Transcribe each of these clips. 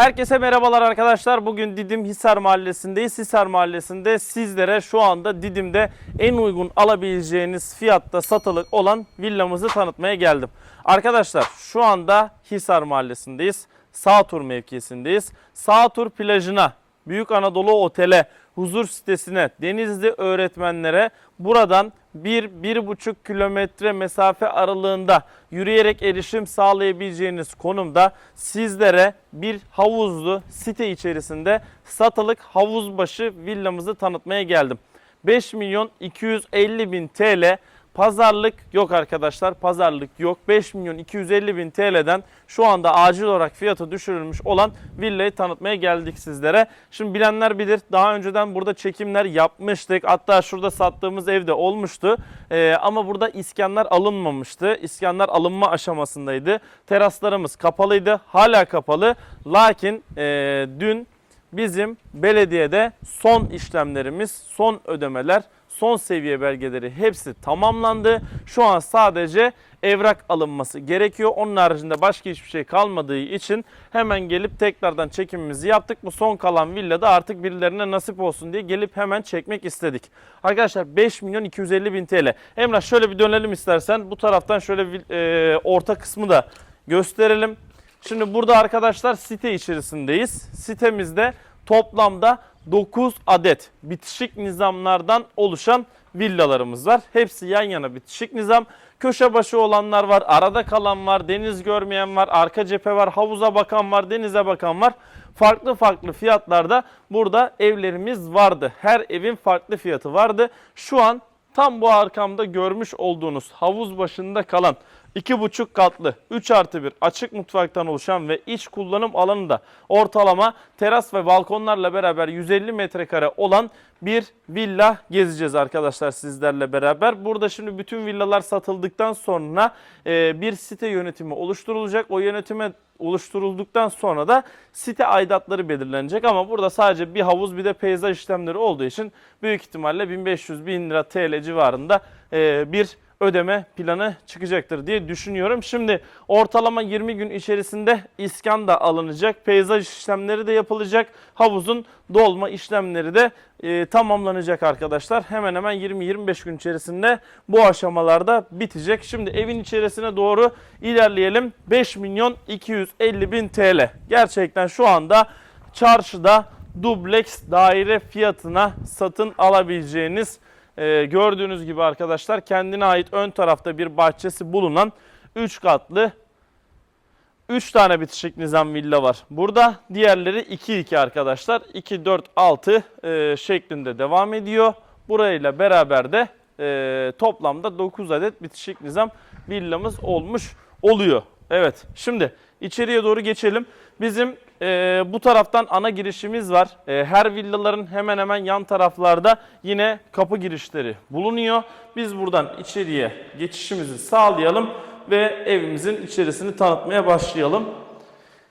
Herkese merhabalar arkadaşlar. Bugün Didim Hisar Mahallesi'ndeyiz. Hisar Mahallesi'nde sizlere şu anda Didim'de en uygun alabileceğiniz fiyatta satılık olan villamızı tanıtmaya geldim. Arkadaşlar şu anda Hisar Mahallesi'ndeyiz. Sağtur mevkisindeyiz. Sağtur plajına, Büyük Anadolu Otel'e, huzur sitesine, Denizli öğretmenlere buradan 1-1,5 kilometre mesafe aralığında yürüyerek erişim sağlayabileceğiniz konumda sizlere bir havuzlu site içerisinde satılık havuzbaşı villamızı tanıtmaya geldim. 5 milyon 250 bin TL Pazarlık yok arkadaşlar. Pazarlık yok. 5 milyon 250 bin TL'den şu anda acil olarak fiyatı düşürülmüş olan villayı tanıtmaya geldik sizlere. Şimdi bilenler bilir daha önceden burada çekimler yapmıştık. Hatta şurada sattığımız evde olmuştu. Ee, ama burada iskanlar alınmamıştı. İskanlar alınma aşamasındaydı. Teraslarımız kapalıydı. Hala kapalı. Lakin e, dün bizim belediyede son işlemlerimiz, son ödemeler son seviye belgeleri hepsi tamamlandı. Şu an sadece evrak alınması gerekiyor. Onun haricinde başka hiçbir şey kalmadığı için hemen gelip tekrardan çekimimizi yaptık. Bu son kalan villada artık birilerine nasip olsun diye gelip hemen çekmek istedik. Arkadaşlar 5 milyon 250 bin TL. Emrah şöyle bir dönelim istersen. Bu taraftan şöyle bir e, orta kısmı da gösterelim. Şimdi burada arkadaşlar site içerisindeyiz. Sitemizde toplamda 9 adet bitişik nizamlardan oluşan villalarımız var. Hepsi yan yana bitişik nizam. Köşe başı olanlar var, arada kalan var, deniz görmeyen var, arka cephe var, havuza bakan var, denize bakan var. Farklı farklı fiyatlarda burada evlerimiz vardı. Her evin farklı fiyatı vardı. Şu an tam bu arkamda görmüş olduğunuz havuz başında kalan 2,5 katlı 3 artı 1 açık mutfaktan oluşan ve iç kullanım alanı da ortalama teras ve balkonlarla beraber 150 metrekare olan bir villa gezeceğiz arkadaşlar sizlerle beraber. Burada şimdi bütün villalar satıldıktan sonra e, bir site yönetimi oluşturulacak. O yönetime oluşturulduktan sonra da site aidatları belirlenecek ama burada sadece bir havuz bir de peyzaj işlemleri olduğu için büyük ihtimalle 1500-1000 lira TL civarında e, bir ödeme planı çıkacaktır diye düşünüyorum. Şimdi ortalama 20 gün içerisinde iskan da alınacak. Peyzaj işlemleri de yapılacak. Havuzun dolma işlemleri de e, tamamlanacak arkadaşlar. Hemen hemen 20-25 gün içerisinde bu aşamalarda bitecek. Şimdi evin içerisine doğru ilerleyelim. 5 milyon 250 bin TL. Gerçekten şu anda çarşıda dubleks daire fiyatına satın alabileceğiniz ee, gördüğünüz gibi arkadaşlar kendine ait ön tarafta bir bahçesi bulunan 3 katlı 3 tane bitişik nizam villa var. Burada diğerleri 2-2 arkadaşlar. 2-4-6 e, şeklinde devam ediyor. Burayla beraber de e, toplamda 9 adet bitişik nizam villamız olmuş oluyor. Evet şimdi içeriye doğru geçelim. Bizim e, bu taraftan ana girişimiz var. E, her villaların hemen hemen yan taraflarda yine kapı girişleri bulunuyor. Biz buradan içeriye geçişimizi sağlayalım ve evimizin içerisini tanıtmaya başlayalım.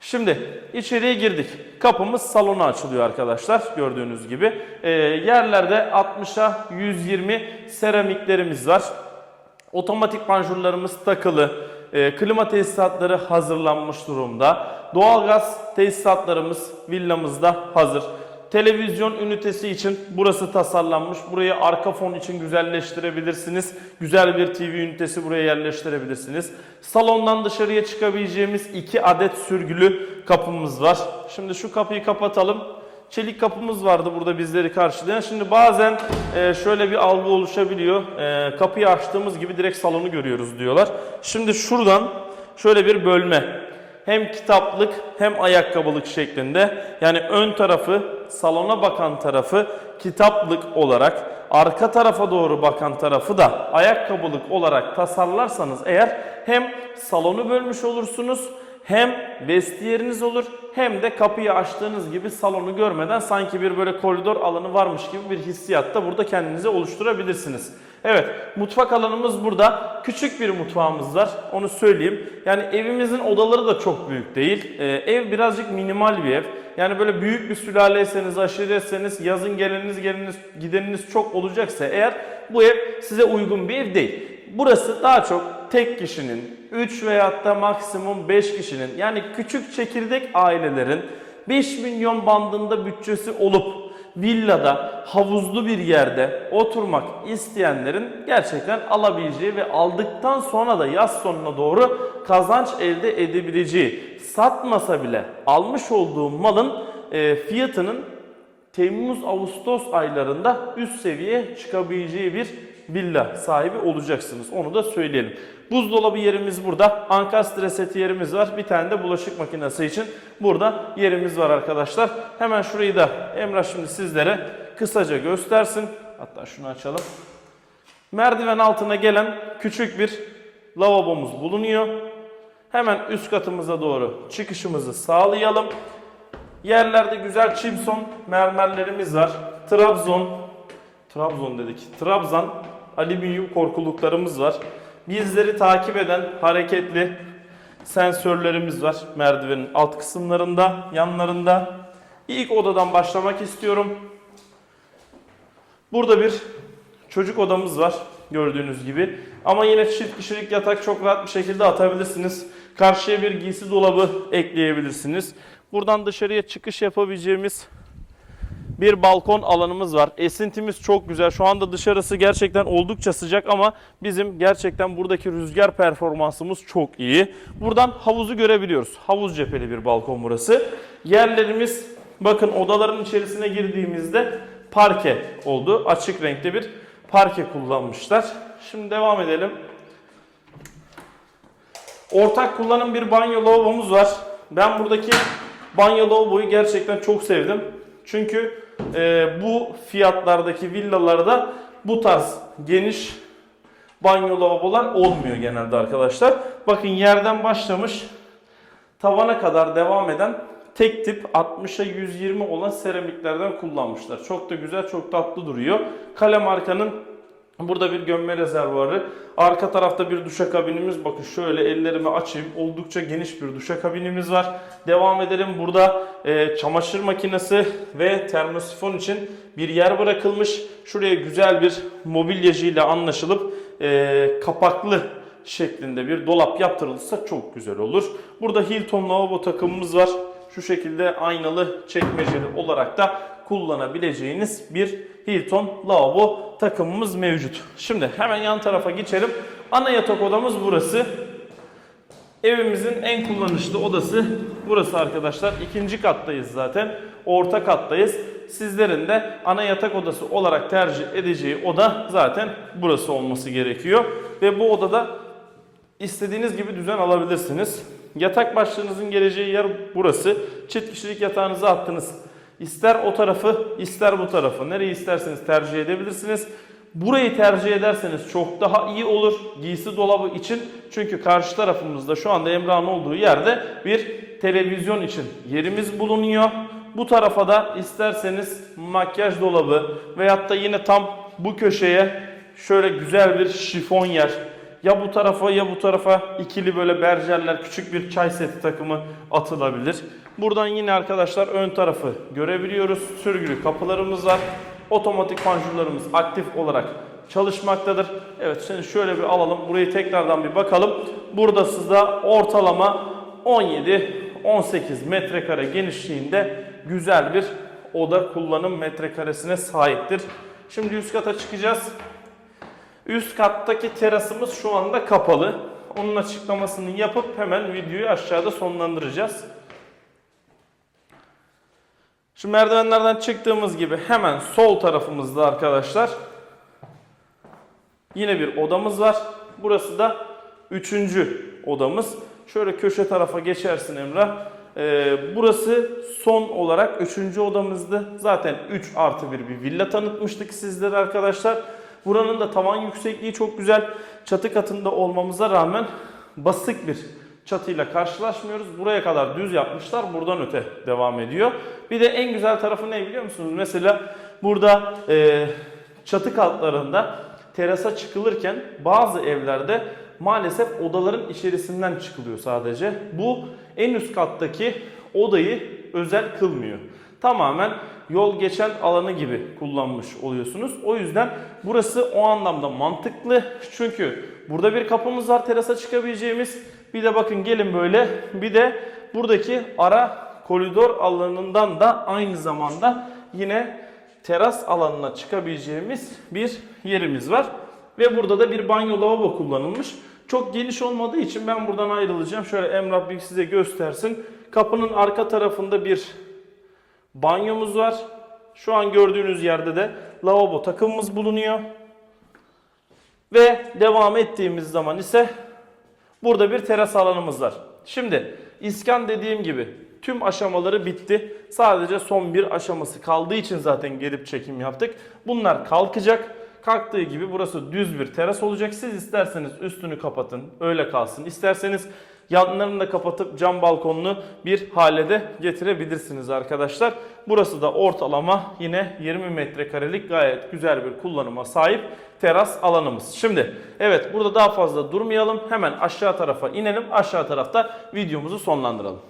Şimdi içeriye girdik. Kapımız salona açılıyor arkadaşlar gördüğünüz gibi. E, yerlerde 60'a 120 seramiklerimiz var. Otomatik panjurlarımız takılı. E, klima tesisatları hazırlanmış durumda. Doğalgaz tesisatlarımız villamızda hazır. Televizyon ünitesi için burası tasarlanmış. Burayı arka fon için güzelleştirebilirsiniz. Güzel bir TV ünitesi buraya yerleştirebilirsiniz. Salondan dışarıya çıkabileceğimiz iki adet sürgülü kapımız var. Şimdi şu kapıyı kapatalım. Çelik kapımız vardı burada bizleri karşılayan. Şimdi bazen e, şöyle bir algı oluşabiliyor. E, kapıyı açtığımız gibi direkt salonu görüyoruz diyorlar. Şimdi şuradan şöyle bir bölme. Hem kitaplık hem ayakkabılık şeklinde. Yani ön tarafı salona bakan tarafı kitaplık olarak arka tarafa doğru bakan tarafı da ayakkabılık olarak tasarlarsanız eğer hem salonu bölmüş olursunuz hem vestiyeriniz olur hem de kapıyı açtığınız gibi salonu görmeden sanki bir böyle koridor alanı varmış gibi bir hissiyat da burada kendinize oluşturabilirsiniz. Evet mutfak alanımız burada. Küçük bir mutfağımız var onu söyleyeyim. Yani evimizin odaları da çok büyük değil. Ee, ev birazcık minimal bir ev. Yani böyle büyük bir sülaleyseniz, aşiretseniz, yazın geleniniz, geleniniz, gideniniz çok olacaksa eğer bu ev size uygun bir ev değil. Burası daha çok tek kişinin, 3 veyahut da maksimum 5 kişinin yani küçük çekirdek ailelerin 5 milyon bandında bütçesi olup villada, havuzlu bir yerde oturmak isteyenlerin gerçekten alabileceği ve aldıktan sonra da yaz sonuna doğru kazanç elde edebileceği, satmasa bile almış olduğu malın e, fiyatının Temmuz-Ağustos aylarında üst seviyeye çıkabileceği bir villa sahibi olacaksınız. Onu da söyleyelim. Buzdolabı yerimiz burada. Ankastre seti yerimiz var. Bir tane de bulaşık makinesi için burada yerimiz var arkadaşlar. Hemen şurayı da Emrah şimdi sizlere kısaca göstersin. Hatta şunu açalım. Merdiven altına gelen küçük bir lavabomuz bulunuyor. Hemen üst katımıza doğru çıkışımızı sağlayalım. Yerlerde güzel çimson mermerlerimiz var. Trabzon, Trabzon dedik. Trabzan alüminyum korkuluklarımız var. Bizleri takip eden hareketli sensörlerimiz var merdivenin alt kısımlarında, yanlarında. İlk odadan başlamak istiyorum. Burada bir çocuk odamız var gördüğünüz gibi. Ama yine çift kişilik yatak çok rahat bir şekilde atabilirsiniz. Karşıya bir giysi dolabı ekleyebilirsiniz. Buradan dışarıya çıkış yapabileceğimiz bir balkon alanımız var. Esintimiz çok güzel. Şu anda dışarısı gerçekten oldukça sıcak ama bizim gerçekten buradaki rüzgar performansımız çok iyi. Buradan havuzu görebiliyoruz. Havuz cepheli bir balkon burası. Yerlerimiz bakın odaların içerisine girdiğimizde parke oldu. Açık renkte bir parke kullanmışlar. Şimdi devam edelim. Ortak kullanım bir banyo lavabomuz var. Ben buradaki banyo lavaboyu gerçekten çok sevdim. Çünkü e, bu fiyatlardaki villalarda bu tarz geniş banyo lavabolar olmuyor genelde arkadaşlar. Bakın yerden başlamış tavana kadar devam eden tek tip 60'a 120 olan seramiklerden kullanmışlar. Çok da güzel, çok tatlı duruyor. Kale markanın Burada bir gömme rezervuarı. Arka tarafta bir duşakabinimiz. Bakın şöyle ellerimi açayım. Oldukça geniş bir duşakabinimiz var. Devam edelim. Burada e, çamaşır makinesi ve termosifon için bir yer bırakılmış. Şuraya güzel bir mobilyacıyla anlaşılıp e, kapaklı şeklinde bir dolap yaptırılırsa çok güzel olur. Burada Hilton lavabo takımımız var. Şu şekilde aynalı çekmeceli olarak da kullanabileceğiniz bir Hilton lavabo takımımız mevcut. Şimdi hemen yan tarafa geçelim. Ana yatak odamız burası. Evimizin en kullanışlı odası burası arkadaşlar. İkinci kattayız zaten. Orta kattayız. Sizlerin de ana yatak odası olarak tercih edeceği oda zaten burası olması gerekiyor. Ve bu odada istediğiniz gibi düzen alabilirsiniz. Yatak başlığınızın geleceği yer burası. Çift kişilik yatağınızı attınız. İster o tarafı ister bu tarafı. Nereyi isterseniz tercih edebilirsiniz. Burayı tercih ederseniz çok daha iyi olur giysi dolabı için. Çünkü karşı tarafımızda şu anda Emrah'ın olduğu yerde bir televizyon için yerimiz bulunuyor. Bu tarafa da isterseniz makyaj dolabı veyahut da yine tam bu köşeye şöyle güzel bir şifon yer. Ya bu tarafa ya bu tarafa ikili böyle berjerler küçük bir çay seti takımı atılabilir. Buradan yine arkadaşlar ön tarafı görebiliyoruz. Sürgülü kapılarımız var. Otomatik panjurlarımız aktif olarak çalışmaktadır. Evet şimdi şöyle bir alalım. Burayı tekrardan bir bakalım. Burada sizde ortalama 17-18 metrekare genişliğinde güzel bir oda kullanım metrekaresine sahiptir. Şimdi üst kata çıkacağız. Üst kattaki terasımız şu anda kapalı. Onun açıklamasını yapıp hemen videoyu aşağıda sonlandıracağız. Şu merdivenlerden çıktığımız gibi hemen sol tarafımızda arkadaşlar yine bir odamız var. Burası da üçüncü odamız. Şöyle köşe tarafa geçersin Emrah. Ee, burası son olarak üçüncü odamızdı. Zaten 3 artı 1 bir villa tanıtmıştık sizlere arkadaşlar. Buranın da tavan yüksekliği çok güzel. Çatı katında olmamıza rağmen basık bir çatıyla karşılaşmıyoruz. Buraya kadar düz yapmışlar. Buradan öte devam ediyor. Bir de en güzel tarafı ne biliyor musunuz? Mesela burada e, çatı katlarında terasa çıkılırken bazı evlerde maalesef odaların içerisinden çıkılıyor sadece. Bu en üst kattaki odayı özel kılmıyor. Tamamen yol geçen alanı gibi kullanmış oluyorsunuz. O yüzden burası o anlamda mantıklı. Çünkü burada bir kapımız var terasa çıkabileceğimiz. Bir de bakın gelin böyle bir de buradaki ara koridor alanından da aynı zamanda yine teras alanına çıkabileceğimiz bir yerimiz var. Ve burada da bir banyo lavabo kullanılmış. Çok geniş olmadığı için ben buradan ayrılacağım. Şöyle Emrah Bey size göstersin. Kapının arka tarafında bir banyomuz var. Şu an gördüğünüz yerde de lavabo takımımız bulunuyor. Ve devam ettiğimiz zaman ise burada bir teras alanımız var. Şimdi iskan dediğim gibi tüm aşamaları bitti. Sadece son bir aşaması kaldığı için zaten gelip çekim yaptık. Bunlar kalkacak. Kalktığı gibi burası düz bir teras olacak. Siz isterseniz üstünü kapatın, öyle kalsın. İsterseniz yanlarını da kapatıp cam balkonlu bir hale de getirebilirsiniz arkadaşlar. Burası da ortalama yine 20 metrekarelik gayet güzel bir kullanıma sahip teras alanımız. Şimdi evet burada daha fazla durmayalım. Hemen aşağı tarafa inelim. Aşağı tarafta videomuzu sonlandıralım.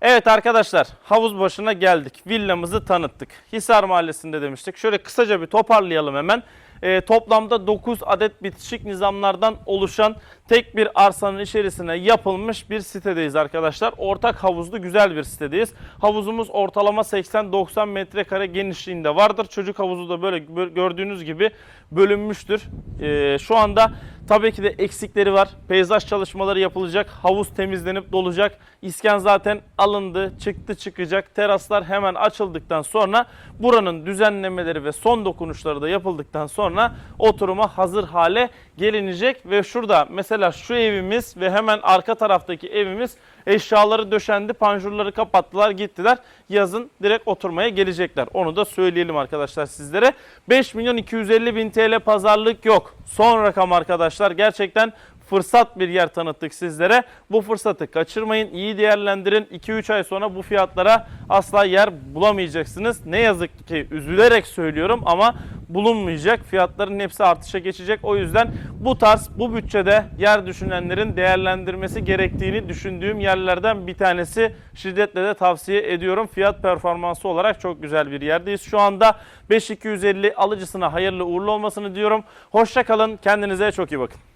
Evet arkadaşlar havuz başına geldik. Villamızı tanıttık. Hisar Mahallesi'nde demiştik. Şöyle kısaca bir toparlayalım hemen. Ee, toplamda 9 adet bitişik nizamlardan oluşan tek bir arsanın içerisine yapılmış bir sitedeyiz arkadaşlar. Ortak havuzlu güzel bir sitedeyiz. Havuzumuz ortalama 80-90 metrekare genişliğinde vardır. Çocuk havuzu da böyle bö- gördüğünüz gibi bölünmüştür. Ee, şu anda tabii ki de eksikleri var. Peyzaj çalışmaları yapılacak. Havuz temizlenip dolacak. İskan zaten alındı, çıktı çıkacak. Teraslar hemen açıldıktan sonra buranın düzenlemeleri ve son dokunuşları da yapıldıktan sonra oturuma hazır hale gelinecek ve şurada mesela şu evimiz ve hemen arka taraftaki evimiz eşyaları döşendi, panjurları kapattılar, gittiler. Yazın direkt oturmaya gelecekler. Onu da söyleyelim arkadaşlar sizlere. 5 milyon 250 bin TL pazarlık yok. Son rakam arkadaşlar gerçekten fırsat bir yer tanıttık sizlere. Bu fırsatı kaçırmayın, iyi değerlendirin. 2-3 ay sonra bu fiyatlara asla yer bulamayacaksınız. Ne yazık ki üzülerek söylüyorum ama bulunmayacak. Fiyatların hepsi artışa geçecek. O yüzden bu tarz bu bütçede yer düşünenlerin değerlendirmesi gerektiğini düşündüğüm yerlerden bir tanesi. Şiddetle de tavsiye ediyorum. Fiyat performansı olarak çok güzel bir yerdeyiz. Şu anda 5250 alıcısına hayırlı uğurlu olmasını diyorum. Hoşça kalın. Kendinize çok iyi bakın.